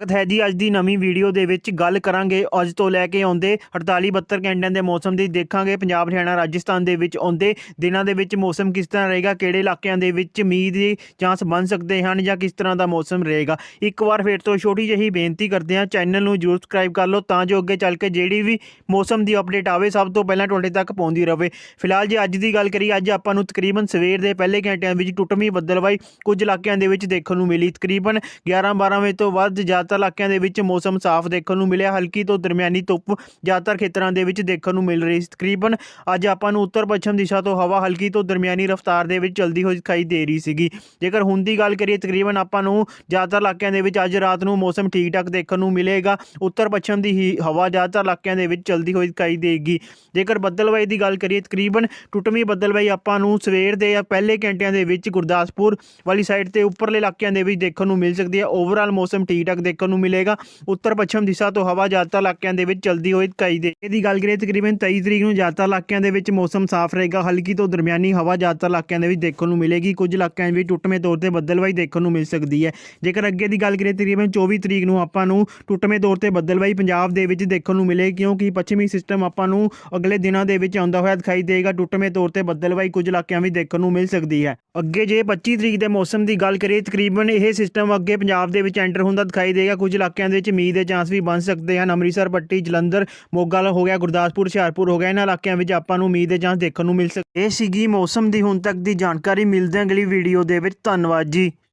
ਸਵਾਗਤ ਹੈ ਜੀ ਅੱਜ ਦੀ ਨਵੀਂ ਵੀਡੀਓ ਦੇ ਵਿੱਚ ਗੱਲ ਕਰਾਂਗੇ ਅੱਜ ਤੋਂ ਲੈ ਕੇ ਆਉਂਦੇ 48 72 ਘੰਟਿਆਂ ਦੇ ਮੌਸਮ ਦੀ, ਦੇਖਾਂਗੇ ਪੰਜਾਬ, ਹਰਿਆਣਾ, ਰਾਜਸਥਾਨ ਦੇ ਵਿੱਚ ਆਉਂਦੇ ਦਿਨਾਂ ਦੇ ਵਿੱਚ ਮੌਸਮ ਕਿਸ ਤਰ੍ਹਾਂ ਰਹੇਗਾ, ਕਿਹੜੇ ਇਲਾਕਿਆਂ ਦੇ ਵਿੱਚ ਮੀਂਹ ਦੀ ਚਾਂਸ ਬਣ ਸਕਦੇ ਹਨ ਜਾਂ ਕਿਸ ਤਰ੍ਹਾਂ ਦਾ ਮੌਸਮ ਰਹੇਗਾ। ਇੱਕ ਵਾਰ ਫਿਰ ਤੋਂ ਛੋਟੀ ਜਿਹੀ ਬੇਨਤੀ ਕਰਦੇ ਹਾਂ, ਚੈਨਲ ਨੂੰ ਜਰੂਰ ਸਬਸਕ੍ਰਾਈਬ ਕਰ ਲਓ ਤਾਂ ਜੋ ਅੱਗੇ ਚੱਲ ਕੇ ਜਿਹੜੀ ਵੀ ਮੌਸਮ ਦੀ ਅਪਡੇਟ ਆਵੇ, ਸਭ ਤੋਂ ਪਹਿਲਾਂ ਤੁਹਾਡੇ ਤੱਕ ਪਹੁੰਚਦੀ ਰਹੇ ਫਿਲਹਾਲ ਜੇ ਅੱਜ ਦੀ ਗੱਲ ਕਰੀਏ, ਅੱਜ ਆਪਾਂ ਨੂੰ ਤਕਰੀਬਨ ਸਵੇਰ ਦੇ ਪਹਿਲੇ ਘੰਟਿਆਂ ਵਿੱਚ ਟੁੱਟਵੀਂ ਬੱਦਲਵਾਈ ਕੁਝ ਇਲਾਕਿਆਂ ਦੇ ਵਿੱਚ ਦੇਖਣ ਨੂੰ ਮਿਲੀ। ਤਕਰੀਬਨ 11 12 ਵਜੇ ਤੋਂ ਵੱਧ ਬਾਅਦ ਜ਼ਿਆਦਾਤਰ ਇਲਾਕਿਆਂ ਦੇ ਵਿੱਚ ਮੌਸਮ ਸਾਫ਼ ਦੇਖਣ ਨੂੰ ਮਿਲਿਆ। ਹਲਕੀ ਤੋਂ ਦਰਮਿਆਨੀ ਧੁੱਪ ਜ਼ਿਆਦਾਤਰ ਖੇਤਰਾਂ ਦੇ ਵਿੱਚ ਦੇਖਣ ਨੂੰ ਮਿਲ ਰਹੀ ਸੀ। ਤਕਰੀਬਨ ਅੱਜ ਆਪਾਂ ਨੂੰ ਉੱਤਰ ਪੱਛਮ ਦਿਸ਼ਾ ਤੋਂ ਹਵਾ ਹਲਕੀ ਤੋਂ ਦਰਮਿਆਨੀ ਰਫ਼ਤਾਰ ਦੇ ਵਿੱਚ ਚਲਦੀ ਹੋਈ ਦਿਖਾਈ ਦੇ ਰਹੀ ਸੀਗੀ। ਜੇਕਰ ਹੁਣ ਦੀ ਗੱਲ ਕਰੀਏ, ਤਕਰੀਬਨ ਆਪਾਂ ਨੂੰ ਜ਼ਿਆਦਾਤਰ ਇਲਾਕਿਆਂ ਦੇ ਵਿੱਚ ਅੱਜ ਰਾਤ ਨੂੰ ਮੌਸਮ ਠੀਕ ਠਾਕ ਦੇਖਣ ਨੂੰ ਮਿਲੇਗਾ। ਉੱਤਰ ਪੱਛਮ ਦੀ ਹੀ ਹਵਾ ਜ਼ਿਆਦਾਤਰ ਇਲਾਕਿਆਂ ਦੇ ਵਿੱਚ ਚਲਦੀ ਹੋਈ ਦਿਖਾਈ ਦੇਗੀ। ਜੇਕਰ ਬੱਦਲਵਾਈ ਦੀ ਗੱਲ ਕਰੀਏ, ਤਕਰੀਬਨ ਟੁੱਟਵੀਂ ਬੱਦਲਵਾਈ ਆਪਾਂ ਨੂੰ ਸਵੇਰ ਦੇ ਜਾਂ ਪਹਿਲੇ ਘੰਟਿਆਂ ਦੇ ਵਿੱਚ ਗੁਰਦਾਸਪੁਰ ਵਾਲੀ ਸਾਈਡ ਤੇ ਉੱਪਰਲੇ ਇਲਾਕਿਆਂ ਦੇ ਵਿੱਚ ਦੇਖਣ ਨੂੰ ਮਿਲ ਸਕਦੀ ਹੈ। ਓਵਰਆਲ ਮੌਸਮ ਠੀਕ ਠਾਕ ਦੇਖਣ ਨੂੰ ਮਿਲੇਗਾ। ਉੱਤਰ ਪੱਛਮ ਦਿਸ਼ਾ ਤੋਂ ਹਵਾ ਜ਼ਿਆਦਾਤਰ ਇਲਾਕਿਆਂ ਦੇ ਵਿੱਚ ਚਲਦੀ ਹੋਈ ਦਿਖਾਈ ਦੇ ਇਹਦੀ ਗੱਲ ਕਰੀਏ, ਤਕਰੀਬਨ 23 ਤਰੀਕ ਨੂੰ ਜ਼ਿਆਦਾਤਰ ਇਲਾਕਿਆਂ ਦੇ ਵਿੱਚ ਮੌਸਮ ਸਾਫ਼ ਰਹੇਗਾ। ਹਲਕੀ ਤੋਂ ਦਰਮਿਆਨੀ ਹਵਾ ਜ਼ਿਆਦਾਤਰ ਇਲਾਕਿਆਂ ਦੇ ਵਿੱਚ ਦੇਖਣ ਨੂੰ ਮਿਲੇਗੀ। ਕੁਝ ਇਲਾਕਿਆਂ ਵਿੱਚ ਟੁੱਟਵੇਂ ਤੌਰ ਤੇ ਬੱਦਲਵਾਈ ਦੇਖਣ ਨੂੰ ਮਿਲ ਸਕਦੀ ਹੈ। ਜੇਕਰ ਅੱਗੇ ਦੀ ਗੱਲ ਕਰੀਏ, ਤਕਰੀਬਨ 24 ਤਰੀਕ ਨੂੰ ਆਪਾਂ ਨੂੰ ਟੁੱਟਵੇਂ ਤੌਰ ਤੇ ਬੱਦਲਵਾਈ ਪੰਜਾਬ ਦੇ ਵਿੱਚ ਦੇਖਣ ਨੂੰ ਮਿਲੇ, ਕਿਉਂਕਿ ਪੱਛਮੀ ਸਿਸਟਮ ਆਪਾਂ ਨੂੰ ਅਗਲੇ ਦਿਨਾਂ ਦੇ ਵਿੱਚ ਆਉਂਦਾ ਹੋਇਆ ਦਿਖਾਈ ਦੇਗਾ ਟੁੱਟਵੇਂ ਤੌਰ ਤੇ ਬੱਦਲਵਾਈ ਕੁਝ ਇਲਾਕਿਆਂ ਵਿੱਚ ਦੇਖਣ ਨੂੰ ਮਿਲ ਸਕਦੀ ਹੈ। ਅੱਗੇ ਜੇ 25 ਤਰੀਕ ਦੇ ਮੌਸਮ ਦੀ ਗੱਲ ਕਰੀਏ, ਤਕਰੀਬਨ ਇਹ ਸਿਸਟਮ ਅੱਗੇ ਪੰਜਾਬ ਦੇ ਵਿੱਚ ਐਂਟਰ ਹੁੰਦਾ ਦਿਖਾਈ ਦੇ ਦੇਗਾ ਕੁਝ ਇਲਾਕਿਆਂ ਦੇ ਵਿੱਚ ਮੀਂਹ ਦੇ ਚਾਂਸ ਵੀ ਬਣ ਸਕਦੇ ਹਨ। ਅੰਮ੍ਰਿਤਸਰ, ਪੱਟੀ, ਜਲੰਧਰ, ਮੋਗਾ, ਹੋ ਗਿਆ ਗੁਰਦਾਸਪੁਰ, ਹੁਸ਼ਿਆਰਪੁਰ, ਹੋ ਗਿਆ। ਇਹਨਾਂ ਇਲਾਕਿਆਂ ਵਿੱਚ ਆਪਾਂ ਨੂੰ ਮੀਂਹ ਦੇ ਚਾਂਸ ਦੇਖਣ ਨੂੰ ਮਿਲ ਸਕਦੇ ਇਹ ਸੀਗੀ ਮੌਸਮ ਦੀ ਹੁਣ ਤੱਕ ਦੀ ਜਾਣਕਾਰੀ। ਮਿਲਦੇ ਹਾਂ ਅਗਲੀ ਵੀਡੀਓ ਦੇ ਵਿੱਚ। ਧੰਨਵਾਦ ਜੀ।